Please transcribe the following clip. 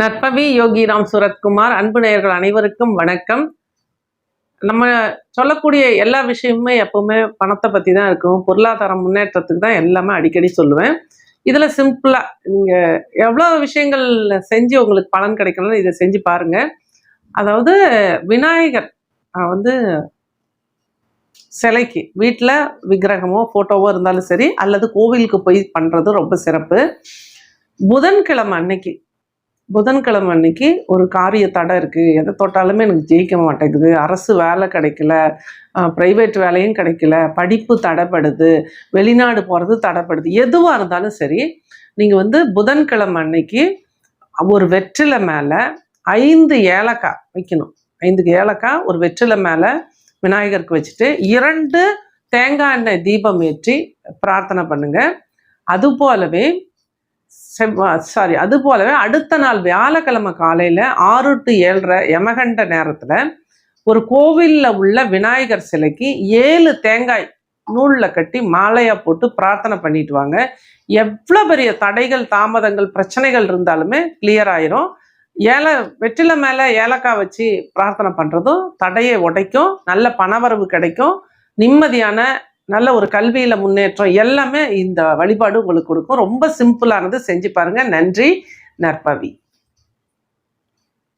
நற்பவி யோகிராம் சுரத்குமார் அன்பு நேயர்கள் அனைவருக்கும் வணக்கம். நம்ம சொல்லக்கூடிய எல்லா விஷயமுமே எப்பவுமே பணத்தை பற்றி தான் இருக்கும். பொருளாதார முன்னேற்றத்துக்கு தான் எல்லாமே அடிக்கடி சொல்லுவேன். இதில் சிம்பிளாக நீங்கள் எவ்வளோ விஷயங்கள் செஞ்சு உங்களுக்கு பலன் கிடைக்கணும் இதை செஞ்சு பாருங்க. அதாவது விநாயகர் வந்து சிலைக்கு வீட்டில் விக்கிரகமோ ஃபோட்டோவோ இருந்தாலும் சரி அல்லது கோவிலுக்கு போய் பண்ணுறது ரொம்ப சிறப்பு. புதன்கிழமை அன்னைக்கு புதன்கிழமை அன்னைக்கு ஒரு காரிய தடை இருக்குது எதை தொட்டாலுமே எனக்கு ஜெயிக்க மாட்டேங்குது. அரசு வேலை கிடைக்கல. ப்ரைவேட் வேலையும் கிடைக்கல. படிப்பு தடைப்படுது. வெளிநாடு போகிறது தடைப்படுது. எதுவாக இருந்தாலும் சரி நீங்கள் வந்து புதன்கிழமை அன்னைக்கு ஒரு வெற்றிலை மேலே ஐந்து ஏலக்காய் வைக்கணும். ஐந்து ஏலக்காய் ஒரு வெற்றில மேலே விநாயகருக்கு வச்சுட்டு இரண்டு தேங்காய் எண்ணெய் தீபம் ஏற்றி பிரார்த்தனை பண்ணுங்கள் அது போலவே செவ்வா சாரி அது போலவே அடுத்த நாள் வியாழக்கிழமை காலையில் ஆறு டு ஏழரை யமகண்ட நேரத்தில் ஒரு கோவிலில் உள்ள விநாயகர் சிலைக்கு ஏழு தேங்காய் நூலில் கட்டி மாலையாக போட்டு பிரார்த்தனை பண்ணிட்டு வாங்க. எவ்வளோ பெரிய தடைகள் தாமதங்கள் பிரச்சனைகள் இருந்தாலுமே கிளியர் ஆயிரும். ஏல வெற்றில மேலே ஏலக்காய் வச்சு பிரார்த்தனை பண்ணுறதும் தடையை உடைக்கும். நல்ல பணவரவு கிடைக்கும். நிம்மதியான நல்ல ஒரு கல்வியில் முன்னேற்றம் எல்லாமே இந்த வழிபாடு உங்களுக்கு கொடுக்கும். ரொம்ப சிம்பிளானது செஞ்சு பாருங்க. நன்றி நற்பவி.